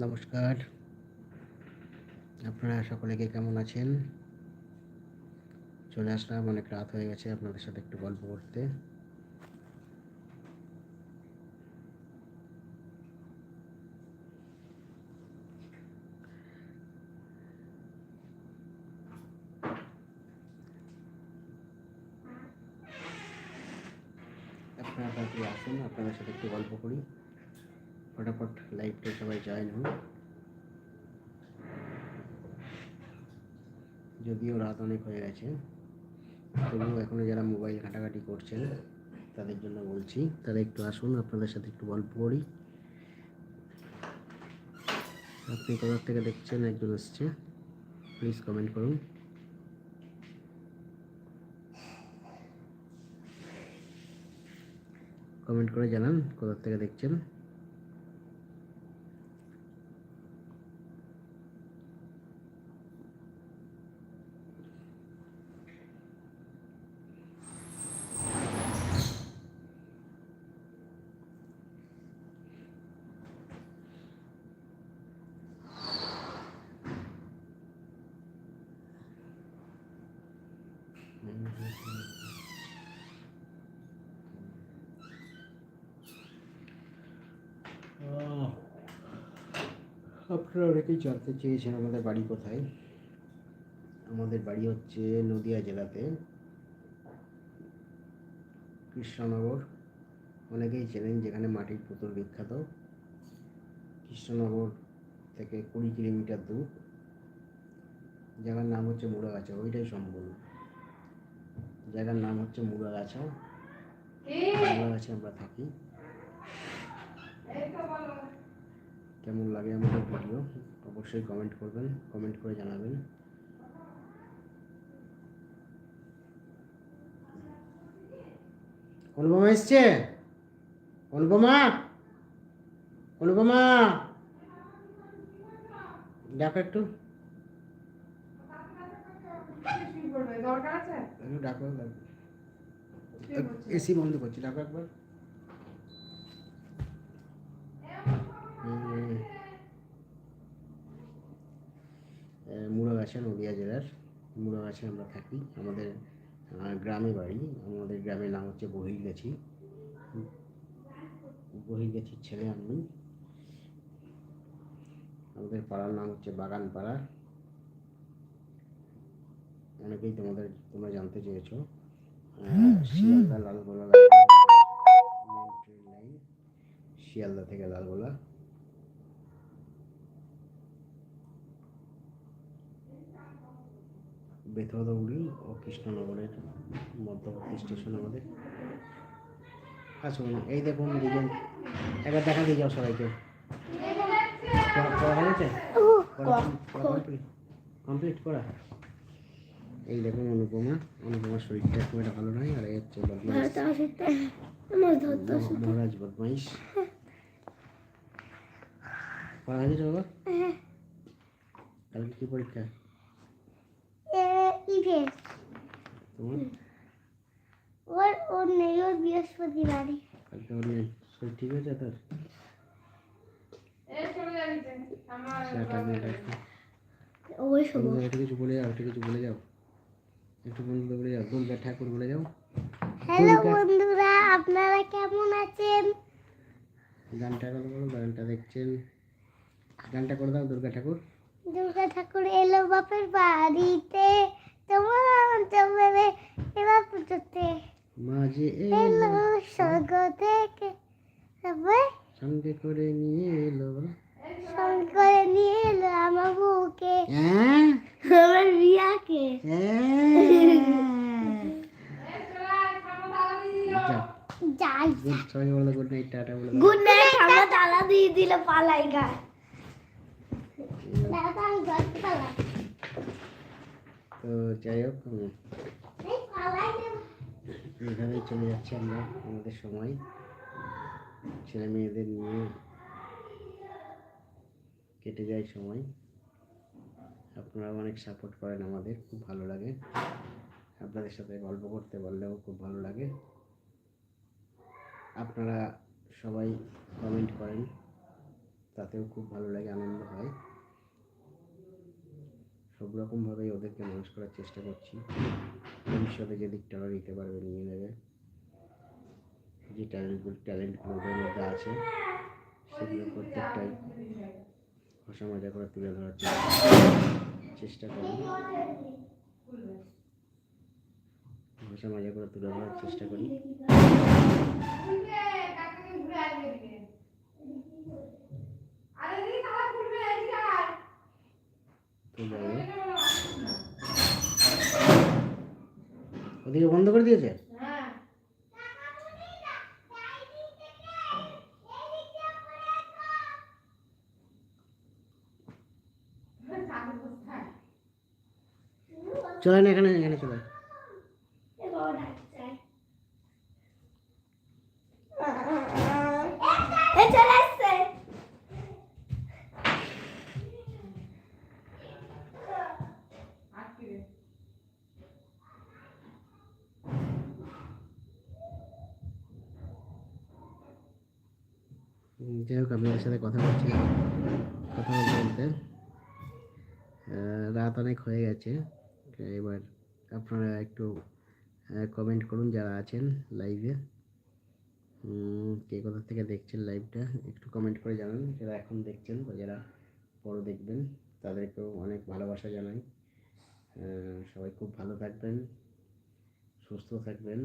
নমস্কার। আপনারা সকলে কে কেমন আছেন? চলে আসলাম, অনেক রাত হয়ে গেছে, আপনাদের সাথে একটু গল্প করতে। আপনারা আসুন, আপনাদের সাথে একটু গল্প করি। ফটাফট লাইভটা সবাই জয়েন হন। যদিও রাত অনেক হয়ে গেছে, তবুও এখনও যারা মোবাইল ঘাটাঘাটি করছেন, তাদের জন্য বলছি, তারা একটু আসুন, আপনাদের সাথে একটু গল্প করি। আপনি কোথার থেকে দেখছেন, একজন এসছে প্লিজ কমেন্ট করুন। কমেন্ট করে জানান কোথা থেকে দেখছেন। আপনারা অনেকেই জানতে চেয়েছেন আমাদের বাড়ি কোথায়। আমাদের বাড়ি হচ্ছে নদিয়া জেলাতে। কৃষ্ণনগর। অনেকেই চেনেন যেখানে মাটির পুতুল বিখ্যাত। কৃষ্ণনগর থেকে কুড়ি কিলোমিটার দূর। জায়গার নাম হচ্ছে মুড়াগাছা, ওইটাই সম্পূর্ণ। জায়গার নাম হচ্ছে মুড়াগাছা। মুড়াগাছে আমরা থাকি। কেমন লাগে আমাদের ভিডিও অবশ্যই কমেন্ট করবেন কমেন্ট করে জানাবেন। অনুপমা এসছে? অনুপমা অনুপমা ডাকো একটু। দরকার আছে? একটু ডাকো? এসি বন্ধ করছি ডাকো একবার। মুড়াগাছা নদিয়া জেলার মুড়াগাছে আমরা থাকি। আমাদের গ্রামে বাড়ি। আমাদের গ্রামের নাম হচ্ছে বহিরগাছি। বহিরগাছির ছেলে আমি। আমাদের পাড়ার নাম হচ্ছে বাগান পাড়া অনেকেই তোমাদের তোমরা জানতে চেয়েছো। শিয়ালদা লালগোলা ট্রেন লাইন শিয়ালদা থেকে লালগোলা। বেথরদৌড়ি ও কৃষ্ণনগরের মধ্যবর্তী স্টেশন আমাদের। আসুন এই দেখুন দুজন। একবার দেখা দিয়ে যাও সবাইকে। কমপ্লিট করা এই দেখুন অনুপমা। অনুপমার শরীরটা খুব একটা ভালো নয় আর এই হচ্ছে বদমাইশ। মহ- মহারাজ বদমাইশ। পড়া হয়েছে বাবা? কালকে কি পরীক্ষা? তোমার? ওর ওর নেই ওর বৃহস্পতিবারে। কালকে ওর নেই। শরীর ঠিক আছে তোর? একটু কিছু বলে যাও কিছু বলে যাও। একটু বন্ধুদের বলে যাও দুর্গা ঠাকুর বলে যাও। হ্যালো বন্ধুরা আপনারা কেমন আছেন? গানটা কথা বলো গানটা দেখছেন। গানটা করে দাও দুর্গা ঠাকুর। দুর্গা ঠাকুর এলো বাপের বাড়িতে তোমার তোমারে এবার পুজোতে। মাঝে এলো স্বর্গ থেকে সঙ্গে করে নিয়ে এলো। করে নিয়ে এলো আমার বউকে হ্যাঁ। আমার রিয়াকে যাও যাই গুড সবাই বলো গুড নাইট টাটা বলে দাও গুড নাইট আমরা তালা দিয়ে দিল পালাই গা দাদা আমি গল্প পালাই। তো যাই হোক এইভাবেই চলে যাচ্ছে আমরা আমাদের সময়। ছেলে মেয়েদের নিয়ে। কেটে যায় সময়। আপনারা অনেক সাপোর্ট করেন আমাদের, খুব ভালো লাগে। আপনাদের সাথে গল্প করতে পারলেও খুব ভালো লাগে। আপনারা সবাই কমেন্ট করেন, তাতেও খুব ভালো লাগে, আনন্দ হয়। সব রকমভাবেই ওদেরকে মানুষ করার চেষ্টা করছি। ভবিষ্যতে যে দিকটা ওরা নিতে পারবে, নিয়ে নেবে। যে ট্যালেন্টগুলো ট্যালেন্টগুলো ওদের মধ্যে আছে, সেগুলো প্রত্যেকটাই। মজা করে তুলে ধরার চেষ্টা- করি ভাষা মজা করে তুলে ধরার চেষ্টা করি। ওদিকে বন্ধ করে দিয়েছে হ্যাঁ। চাদর কোথায়? চলে না এখানে এখানে চলে আয়। এ চলে আসছে আটকে দে। উম, যাই হোক আপনাদের সাথে কথা বলছি কথা বলতে বলতে রাত অনেক হয়ে গেছে এবার আপনারা একটু কমেন্ট করুন যারা আছেন লাইভে কে কোথা থেকে দেখছেন লাইভটা একটু কমেন্ট করে জানান। যারা এখন দেখছেন বা যারা পরে দেখবেন, তাদেরকেও অনেক ভালোবাসা জানাই। সবাই খুব ভালো থাকবেন, সুস্থ থাকবেন।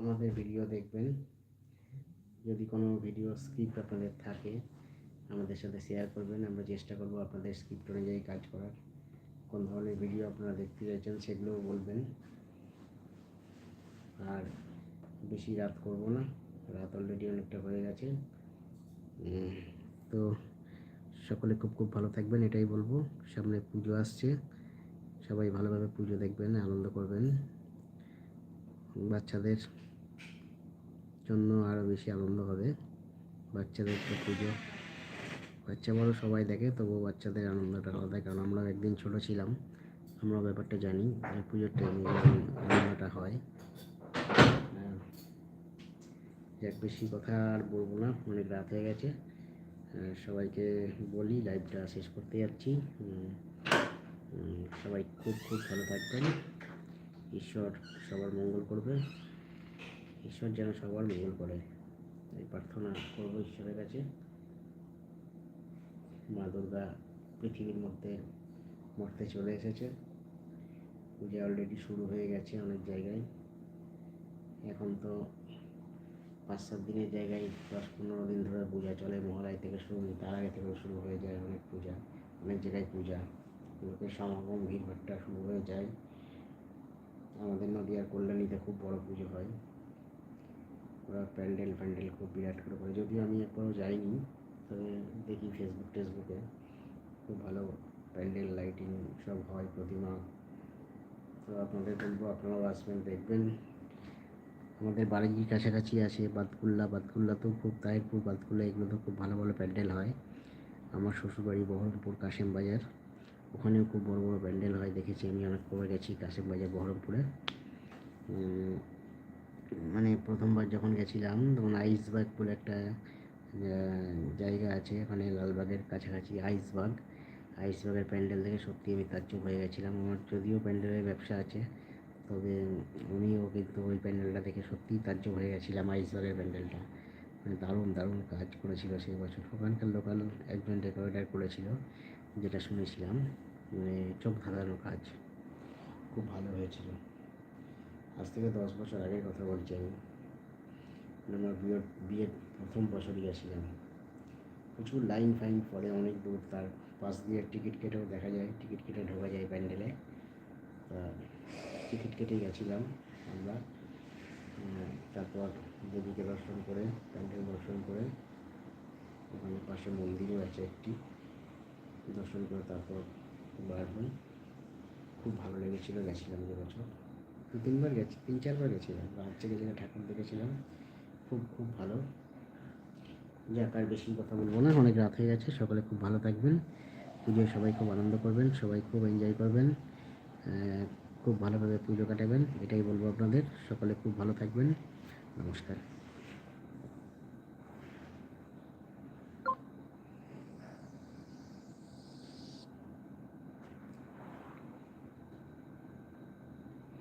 আমাদের ভিডিও দেখবেন। যদি কোনো ভিডিও স্ক্রিপ্ট আপনাদের থাকে আমাদের সাথে শেয়ার করবেন। আমরা চেষ্টা করব আপনাদের স্ক্রিপ্ট অনুযায়ী কাজ করার। কোন ধরনের ভিডিও আপনারা দেখতে চাইছেন সেগুলোও বলবেন। আর বেশি রাত করব না, রাত অলরেডি অনেকটা হয়ে গেছে। তো সকলে খুব খুব ভালো থাকবেন, এটাই বলব। সামনে পুজো আসছে, সবাই ভালোভাবে পুজো দেখবেন, আনন্দ করবেন। বাচ্চাদের জন্য আরও বেশি আনন্দ হবে। বাচ্চাদের তো পুজো। বাচ্চা বড় সবাই দেখে তবুও বাচ্চাদের আনন্দটা আলাদা কারণ আমরাও একদিন ছোট ছিলাম। আমরা ব্যাপারটা জানি পুজোর টাইমে আনন্দটা হয়। আহ, যাক বেশি কথা আর বলব না অনেক রাত হয়ে গেছে। সবাইকে বলি লাইভটা শেষ করতে যাচ্ছি। সবাই খুব খুব ভালো থাকবেন। ঈশ্বর সবার মঙ্গল করবে। ঈশ্বর যেন সবার মঙ্গল করে। এই প্রার্থনা করব ঈশ্বরের কাছে। মা দুর্গা পৃথিবীর মধ্যে মরতে চলে এসেছে। পূজা অলরেডি শুরু হয়ে গেছে অনেক জায়গায়। এখন তো পাঁচ সাত দিনের জায়গায়, দশ পনেরো দিন ধরে পূজা চলে মহালয় থেকে শুরু তার আগে থেকে শুরু হয়ে যায় অনেক পূজা, অনেক জায়গায় পূজা। লোকের সমাগম, ভিড়ভাট্টা শুরু হয়ে যায়। আমাদের নদীয়ার কল্যাণীতে খুব বড় পুজো হয়। ওরা প্যান্ডেল ফ্যান্ডেল খুব বিরাট করে করে। যদিও আমি একবারও যাইনি তবে দেখি ফেসবুক টেসবুকে খুব ভালো প্যান্ডেল, লাইটিং সব হয় প্রতিমা। তো আপনাদের বলব, আপনারাও আসবেন, দেখবেন। আমাদের বাড়ির কাছাকাছি আছে বাতকুল্লা। বাতকুল্লা তো খুব তাহিরপুর বাতকুল্লা এগুলো তো খুব ভালো ভালো প্যান্ডেল হয়। আমার শ্বশুরবাড়ি বহরমপুর, কাশেম বাজার। ওখানেও খুব বড় বড় প্যান্ডেল হয়, দেখেছি আমি অনেক কবে গেছি কাশেম বাজার, বহরমপুরে। মানে প্রথমবার যখন গেছিলাম, তখন আইসবাগ বলে একটা জায়গা আছে ওখানে লালবাগের কাছাকাছি আইসবাগ। আইসবাগের প্যান্ডেল দেখে সত্যি আমি তাজ্জব হয়ে গেছিলাম। আমার যদিও প্যান্ডেলের ব্যবসা আছে, তবে উনিও কিন্তু ওই প্যান্ডেলটা দেখে সত্যিই তাজ্জব হয়ে গেছিলাম, আইসবাগের প্যান্ডেলটা। মানে দারুণ দারুণ কাজ করেছিল সেই বছর। ওখানকার লোকাল একজন ডেকোরেটার করেছিল, যেটা শুনেছিলাম। মানে চোখ ধাঁধানো কাজ। খুব ভালো হয়েছিল। আজ থেকে দশ বছর আগের কথা বলছি আমি। আমার বিয়ের বিয়ের প্রথম বছরই গেছিলাম। প্রচুর লাইন ফাইন পরে অনেক দূর, তার পাশ দিয়ে টিকিট কেটেও দেখা যায়, টিকিট কেটে ঢোকা যায় প্যান্ডেলে। তা টিকিট কেটে গেছিলাম আমরা। তারপর দেবীকে দর্শন করে, প্যান্ডেল দর্শন করে, ওখানে পাশে মন্দিরও আছে একটি। দর্শন করে তারপর বার হই। খুব ভালো লেগেছিলো, গেছিলাম যে বছর। দু তিনবার গেছি, তিন চারবার গেছিলাম। থেকে যেখানে ঠাকুর দেখেছিলাম। খুব খুব ভালো। যাক, আর বেশি কথা বলব না। অনেক রাত হয়ে গেছে, সকালে খুব ভালো থাকবেন। পুজোয় সবাই খুব আনন্দ করবেন, সবাই খুব এনজয় করবেন খুব ভালোভাবে পুজো কাটাবেন, এটাই বলব আপনাদের। সকলে খুব ভালো থাকবেন। নমস্কার।